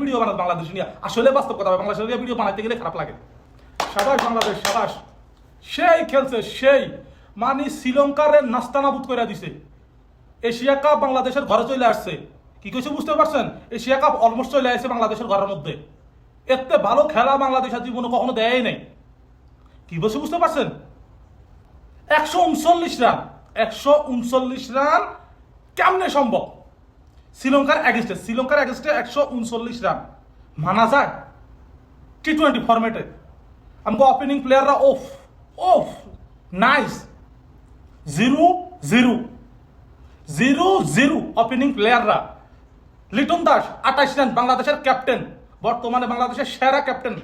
Video Bangladesh নিয়ে? আসলে বাস্তব কথা ভিডিও গেলে খারাপ লাগে। সাবাস বাংলাদেশ, সাবাস। সেই খেলছে, সেই। মানে শ্রীলঙ্কারে নাস্তানাবুদ করে দিছে। এশিয়া কাপ বাংলাদেশের ঘরে চলে আসছে। কি কইছে বুঝতে পারছেন? এশিয়া কাপ অলমোস্ট চলে আসছে বাংলাদেশের ঘরের মধ্যে। এতে ভালো খেলা বাংলাদেশের জীবনে কখনো দেয় নাই। কি বলছে বুঝতে পারছেন? একশো উনচল্লিশ রান, একশো উনচল্লিশ রান কেমনে সম্ভব? শ্রীলঙ্কার অ্যাগেস্টে শ্রীলঙ্কার অ্যাগেস্টে একশো উনচল্লিশ রান। মানা যায় টি টোয়েন্টি ফরম্যাটে আমাকে ওপেনিং প্লেয়াররা ওফ ওফ nice zero zero. Zero zero opening প্লেয়াররা লিটন দাস, আঠাশ রান, বাংলাদেশের ক্যাপ্টেন বর্তমানে বাংলাদেশের সেরা ক্যাপ্টেন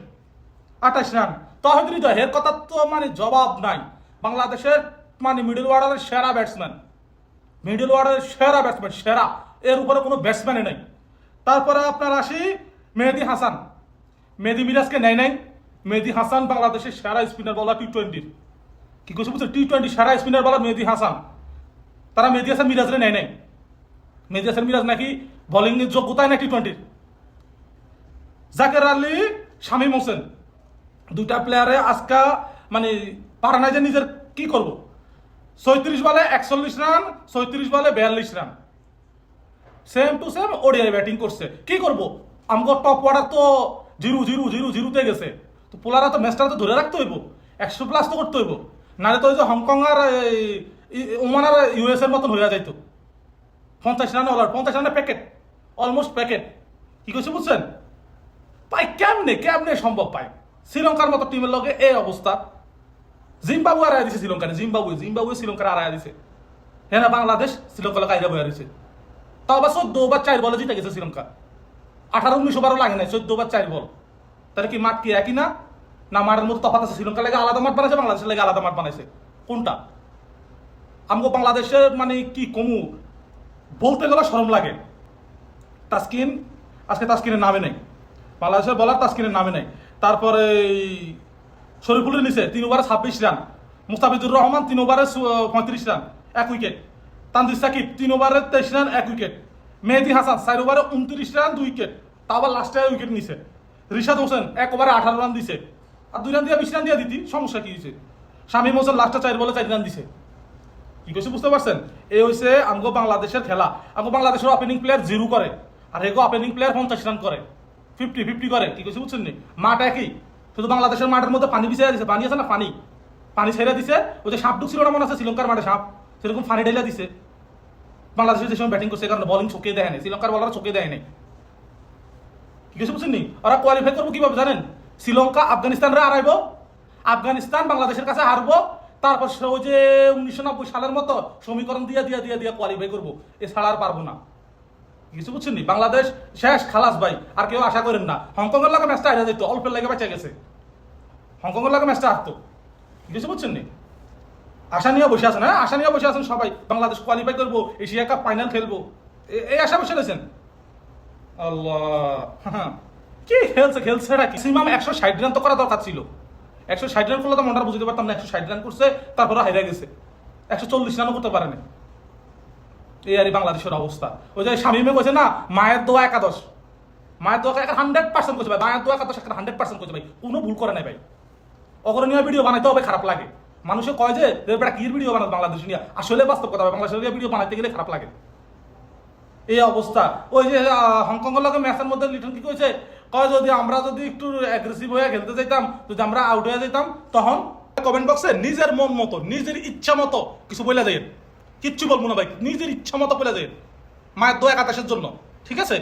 আঠাশ রান। তহিদ হৃদয় এর কথা তো মানে জবাব নাই। বাংলাদেশের মানে মিডল অর্ডারের সেরা ব্যাটসম্যান মিডল অর্ডারের সেরা ব্যাটসম্যান সেরা। এর উপরে কোনো ব্যাটসম্যানই নেই। তারপরে আপনার আসি মেহেদি হাসান। মেহেদি মিরাজকে নেয় নাই। মেহেদি হাসান বাংলাদেশের সেরা স্পিনার বলার টি টোয়েন্টির কি করছে বুঝছ টি টোয়েন্টি সেরা স্পিনার বলার মেহেদি হাসান। তারা মেহেদি হাসান মিরাজরে নেয় নাই। মেহেদি হাসান মিরাজ নাকি বোলিং যোগ্যতায় না টি টোয়েন্টির জাকের আলী, শামীম হোসেন। দুইটা প্লেয়ারে আজকা মানে পারে না যে নিজের কি করব? ছয়ত্রিশ বলে একচল্লিশ রান, ছয়ত্রিশ বলে বিয়াল্লিশ run. Same to same ODI batting করছে। কি করব? আমগো টপ অর্ডার তো জিরো জিরো জিরো, জিরোতে গেছে। তো পোলারা তো ম্যাচটা তো ধরে রাখতে হইব। একশো প্লাস তো করতে হইব। নাহলে তো ওই যে হংকং আর ওমান আর ইউএস এর মতন হয়ে যাইতো। পঞ্চাশ রান ওলার পঞ্চাশ রানের প্যাকেট অলমোস্ট প্যাকেট কি করছে বুঝছেন? পাই কেমনে কেমনে সম্ভব পায়? শ্রীলঙ্কার মতো টিমের লগে এই অবস্থা। জিম্বাবু আড়াই দিছে শ্রীলঙ্কারে জিম্বাবু জিম্বাবু শ্রীলঙ্কার আড়াই দিছে। হ্যাঁ বাংলাদেশ শ্রীলঙ্কার লগে আইরা বইয়া দিছে তাও আবার চোদ্দ ওভার চার বলে জিতে গেছে শ্রীলঙ্কা। আঠারো, উনিশ ওভারও লাগে নাই, চোদ্দ ওভার চার বল। তাহলে কি মাঠ কি একই না? না মাঠের মধ্যে তফাৎ আছে? শ্রীলঙ্কার লাগে আলাদা মাঠ বানাইছে, বাংলাদেশের লাগে আলাদা মাঠ বানাইছে। কোনটা? আমগো বাংলাদেশের মানে কি কমু? বলতে গেলে শরম লাগে। তাস্কিন, আজকে তাস্কিনের নামে নেই। বাংলাদেশের বলার তাস্কিনের নামে নেই। তারপরে শরীফুলের নিচে তিন ওভারে ছাব্বিশ রান, মুস্তাফিজুর রহমান তিন ওভারে পঁয়ত্রিশ রান, এক উইকেট। তানজিদ সাকিব তিন ওভারে তেইশ রান, এক উইকেট। মেহেদি হাসান চার ওভারে উনত্রিশ রান, দুই উইকেট। তা আবার লাস্টে উইকেট নিছে। রিশাদ হোসেন এক ওভারে আঠারো রান দিছে। আর দুই রান দিয়ে বিশ রান দিয়ে দিতি, সমস্যা কি দিছে শামীম হোসেন লাস্টে চার বলে চার রান দিছে। কি কইছে বুঝতে পারছেন? এই হইছে আমগো বাংলাদেশের খেলা। আমগো বাংলাদেশের ওপেনিং প্লেয়ার জিরো করে। আর এগো ওপেনিং প্লেয়ার পঞ্চাশ রান করে। ফিফটি ফিফটি করে। কি কইছে বুঝছেন নি? মাঠ একই। শুধু বাংলাদেশের মাঠের মধ্যে পানি বিছিয়ে দিছে। পানি আছে না? পানি। পানি ছেড়ে দিছে। ওই যে সাপ ঢুকছিল না মনে আছে? শ্রীলঙ্কার মাঠে সাপ? সেরকম পানি ঢেলে দিছে। বাংলাদেশের যে সময় ব্যাটিং করছে, কারণ বলিং চোখে দেয় নাই, শ্রীলঙ্কার বলার চোখে দেয় নাই। কি কইছে বুঝছেন নি? ওরা কোয়ালিফাই করব কীভাবে জানেন? শ্রীলঙ্কা, আফগানিস্তানরা হারাইব। আফগানিস্তান বাংলাদেশের কাছে হারবো। তারপর সে ওই যে উনিশশো নব্বই সালের মতো সমীকরণ দিয়ে দিয়ে দিয়ে দিয়ে কোয়ালিফাই করব। এছাড়া আর পারব না। কিছু বুঝছেন নি? বাংলাদেশ শেষ, খালাস ভাই। আর কেউ আশা করেন না। হংকং এর লাগে ম্যাচটা হারা যেত অল্পের লাগে বেঁচে গেছে। হংকং এর লাগে ম্যাচটা হারতো। কিছু বুঝছেন নি? আশা নিয়ে বসে আছেন হ্যাঁ? আশা নিয়ে বসে আছেন সবাই। বাংলাদেশ কোয়ালিফাই করব, এশিয়া কাপ ফাইনাল খেলব। এই আশা বসে রয়েছেন? আল্লাহ হ্যাঁ। কি খেলছে খেলছে এটা ম্যাক্সিমাম একশো ষাট রান তো করা দরকার ছিল। একশো ষাট রান করলে তো মনটা বুঝতে পারতাম না, একশো ষাট রান করছে, তারপরে হাইরা গেছে। একশো চল্লিশ রানও করতে পারেনি। এই আর বাংলাদেশের অবস্থা। ওই যে স্বামীমে কইছে না, মায়ের দোয়া একাদশ। মায়ের দোয়া হান্ড্রেড পার্সেন্ট করছে ভাই, মায়ের দোয়া একাদশ একটা হান্ড্রেড পার্সেন্ট করছে ভাই। কোনো ভুল করে নাই ভাই। অগ্রণীয় ভিডিও বানাইতে হবে, খারাপ লাগে। মানুষে কয় যে বেটা কি ভিডিও বানাতে বাংলাদেশ নিয়ে? আসলে বাস্তব কথা বাংলাদেশের ভিডিও বানাইতে গেলে খারাপ লাগে। এই অবস্থা। ওই যে হংকং এর লগে ম্যাচের মধ্যে লিটন কি কইছে? কয়, যদি আমরা যদি একটু অ্যাগ্রেসিভ হয়ে খেলতে যাইতাম যদি আমরা আউট হয়ে যেতাম, তখন কমেন্ট বক্সে নিজের মন মতো, নিজের ইচ্ছা মতো কিছু বলে যায় কিচ্ছু বলব না ভাই, নিজের ইচ্ছা মতো বলে যায় মায়ের দোয়া একাদশের জন্য। ঠিক আছে?